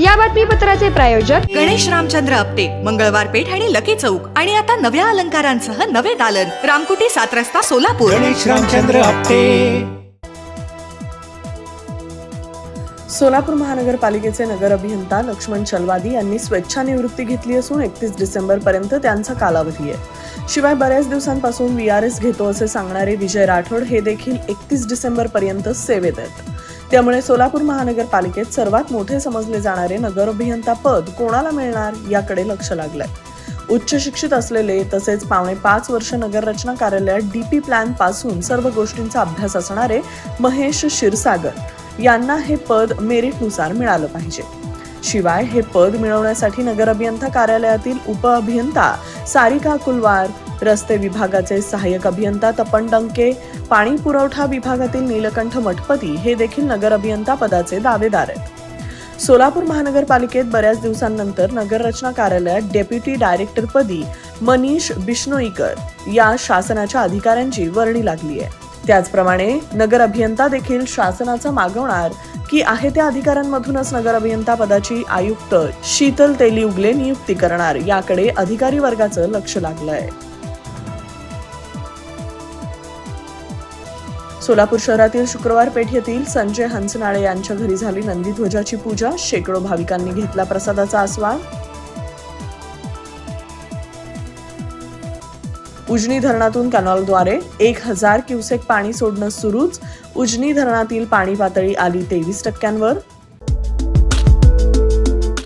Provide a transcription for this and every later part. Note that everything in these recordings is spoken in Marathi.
या बातमीपत्राचे प्रायोजक गणेश रामचंद्र अपटे मंगळवार पेठ आणि लकी चौक. आणि आता नव्या अलंकारांसह नवे दालन. रामकुटी सात रस्ता सोलापूर. गणेश रामचंद्र आपटे. सोलापूर महानगरपालिकेचे नगर अभियंता लक्ष्मण चलवादी यांनी स्वेच्छानिवृत्ती घेतली असून एकतीस डिसेंबर पर्यंत त्यांचा कालावधी आहे. शिवाय बऱ्याच दिवसांपासून व्ही आर एस घेतो असे सांगणारे विजय राठोड हे देखील एकतीस डिसेंबर पर्यंत सेवेत आहेत. त्यामुळे सोलापूर महानगरपालिकेत सर्वात मोठे समजले जाणारे नगर अभियंता पद कोणाला मिळणार याकडे लक्ष लागलंय. उच्च शिक्षित असलेले तसेच पावणे पाच वर्ष नगररचना कार्यालयात डीपी प्लॅनपासून सर्व गोष्टींचा अभ्यास असणारे महेश क्षीरसागर यांना हे पद मेरिटनुसार मिळालं पाहिजे. शिवाय हे पद मिळवण्यासाठी नगर अभियंता कार्यालयातील उपअभियंता सारिका कुलवार रस्ते विभागाचे सहाय्यक अभियंता तपन डंके पाणी पुरवठा विभागातील नीलकंठ मठपती हे देखील नगर अभियंता पदाचे दावेदार आहेत. सोलापूर महानगरपालिकेत बऱ्याच दिवसांनंतर नगररचना कार्यालयात डेप्युटी डायरेक्टरपदी मनीष बिश्नोईकर या शासनाच्या अधिकाऱ्यांची वर्णी लागली आहे. त्याचप्रमाणे नगर अभियंता देखील शासनाचा मागवणार की आहे त्या अधिकाऱ्यांमधूनच नगर अभियंता पदाची आयुक्त शीतल तेली उगले नियुक्ती करणार याकडे अधिकारी वर्गाचं लक्ष लागलं आहे. सोलापूर शहरातील शुक्रवार पेठ येथील संजय हंसनाळे यांच्या घरी झाली नंदीध्वजाची पूजा. शेकडो भाविकांनी घेतला प्रसादाचा आस्वाद. उजनी धरणातून कॅनॉलद्वारे एक हजार क्युसेक पाणी सोडणं सुरूच. उजनी धरणातील पाणी पातळी आली तेवीस टक्क्यांवर.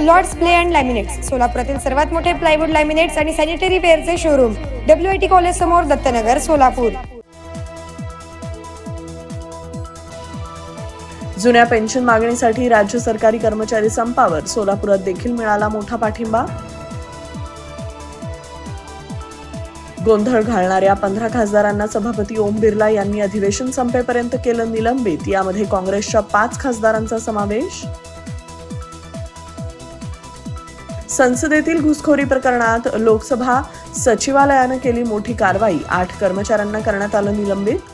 लॉर्ड्स प्ले अँड लॅमिनेट्स सोलापुरातील सर्वात मोठे प्लायवूड लॅमिनेट्स आणि sanitary वेअरचे showroom W I T college समोर दत्तनगर सोलापूर. जुन्या पेन्शन मागणीसाठी राज्य सरकारी कर्मचारी संपावर सोलापुरात देखील मिळाला मोठा पाठिंबा. गोंधळ घालणाऱ्या पंधरा खासदारांना सभापती ओम बिर्ला यांनी अधिवेशन संपेपर्यंत केलं निलंबित. यामध्ये काँग्रेसच्या पाच खासदारांचा समावेश. संसदेतील घुसखोरी प्रकरणात लोकसभा सचिवालयानं केली मोठी कारवाई. आठ कर्मचाऱ्यांना करण्यात आलं निलंबित.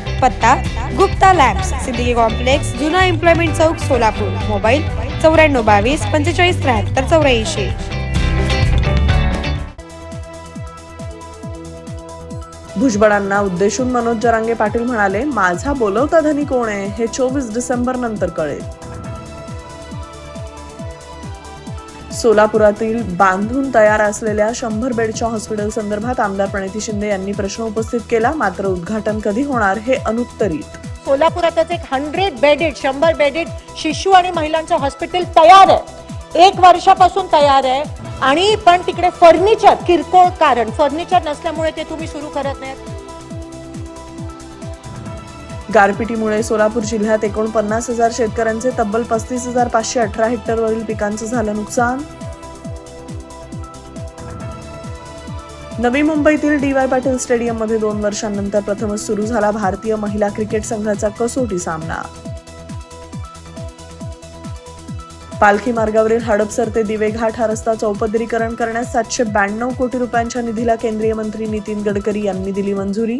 पत्ता गुप्ता लॅब्स सिद्दीकी कॉम्प्लेक्स जुना एम्प्लॉयमेंट चौक सोलापूर. मोबाईल चौऱ्याण्णव बावीस पंचेचाळीस त्र्याहत्तर चौऱ्याऐंशी. भुजबळांना उद्देशून मनोज जरांगे पाटील म्हणाले माझा बोलवता धनी कोण आहे हे चोवीस डिसेंबर नंतर कळेल. सोलापुरातील बांधून तयार असलेल्या शंभर बेडच्या हॉस्पिटल संदर्भात आमदार प्रणिती शिंदे यांनी प्रश्न उपस्थित केला. मात्र उद्घाटन कधी होणार हे अनुत्तरित. सोलापुरातच एक हंड्रेड बेडेड शंभर बेडेड शिशु आणि महिलांचं हॉस्पिटल तयार आहे. एक वर्षापासून तयार आहे. आणि पण तिकडे फर्निचर किरकोळ कारण फर्निचर नसल्यामुळे ते तुम्ही सुरू करत नाहीत. गारपिटीमुळे सोलापूर जिल्ह्यात एकोणपन्नास हजार शेतकऱ्यांचे तब्बल पस्तीस हजार पाचशे अठरा हेक्टरवरील पिकांचं झालं नुकसान. नवी मुंबईतील डी वाय पाटील स्टेडियममध्ये दोन वर्षांनंतर प्रथमच सुरू झाला भारतीय महिला क्रिकेट संघाचा कसोटी सामना. पालखी मार्गावरील हडपसर ते दिवेघाट हा रस्ता चौपदरीकरण करण्यास सातशे ब्याण्णव कोटी रुपयांच्या निधीला केंद्रीय मंत्री नितीन गडकरी यांनी दिली मंजुरी.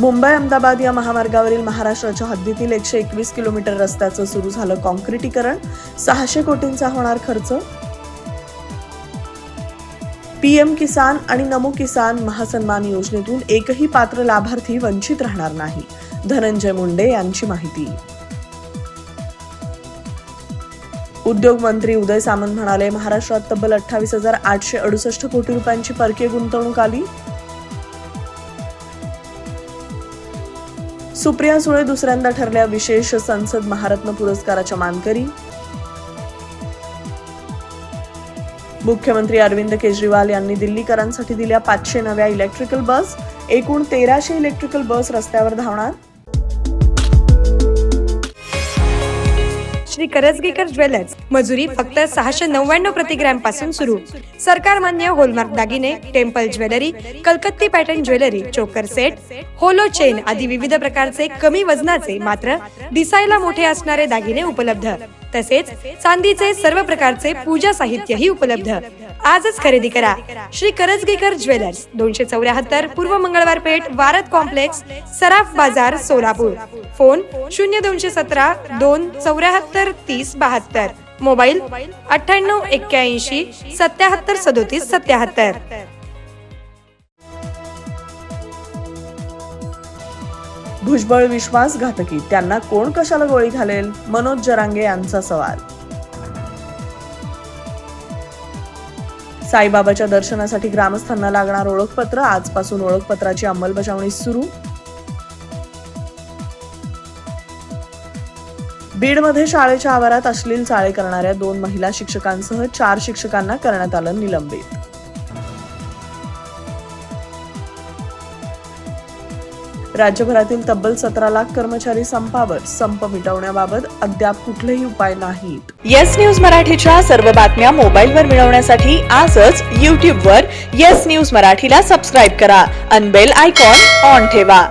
मुंबई अहमदाबाद या महामार्गावरील महाराष्ट्राच्या हद्दीतील एकशे एकवीस किलोमीटर रस्त्याचं सुरू झालं कॉन्क्रिटीकरण सहाशे कोटींचा होणार खर्च. पीएम किसान आणि नमो किसान महासन्मान योजनेतून एकही पात्र लाभार्थी वंचित राहणार नाही. धनंजय मुंडे यांची माहिती. उद्योग मंत्री उदय सामंत म्हणाले महाराष्ट्रात तब्बल अठ्ठावीस हजार आठशे अडुसष्ट कोटी रुपयांची परकीय गुंतवणूक आली. सुप्रिया सुळे दुसऱ्यांदा ठरल्या विशेष संसद महारत्न पुरस्काराच्या मानकरी. मुख्यमंत्री अरविंद केजरीवाल यांनी दिल्लीकरांसाठी दिल्या पाचशे नव्या इलेक्ट्रिकल बस एकूण तेराशे इलेक्ट्रिकल बस रस्त्यावर धावणार. श्री करजगेकर ज्वेलर्स. मजुरी फक्त सहाशे नव्याण्णव प्रतिग्रॅमपासून सुरू. सरकार मान्य होलमार्क दागिने temple jewellery कलकत्ती pattern jewellery choker set hollow chain आदी विविध प्रकारचे कमी वजनाचे मात्र दिसायला मोठे असणारे दागिने उपलब्ध. तसेच चांदीचे सर्व प्रकारचे पूजा साहित्यही उपलब्ध. आजच खरेदी करा. श्री करजगेकर ज्वेलर्स दोनशे चौऱ्याहत्तर पूर्व मंगळवार पेठ वारद कॉम्प्लेक्स सराफ बाजार सोलापूर. फोन शून्य दोनशे सतरा दोन चौऱ्याहत्तर तीस बहात्तर. मोबाईल अठ्ठ्याण्णव एक्क्याऐंशी सत्याहत्तर सदोतीस सत्याहत्तर. भुजबळ विश्वासघातकी त्यांना कोण कशाला गोळी घालेल? मनोज जरांगे यांचा सवाल. साईबाबाच्या दर्शनासाठी ग्रामस्थांना लागणार ओळखपत्र. आजपासून ओळखपत्राची अंमलबजावणी सुरू. बीडमध्ये शाळेच्या आवारात अश्लील चाळे करणाऱ्या दोन महिला शिक्षकांसह चार शिक्षकांना करण्यात आलं निलंबित. राज्यभरातील तब्बल सतरा लाख कर्मचारी संपावर संप मिटवण्याबाबत अद्याप कुठलेही उपाय नाहीत. येस न्यूज मराठीच्या सर्व बातम्या मोबाईलवर मिळवण्यासाठी आजच यूट्यूबवर येस न्यूज मराठीला सबस्क्राईब करा. अनबेल आयकॉन ऑन ठेवा.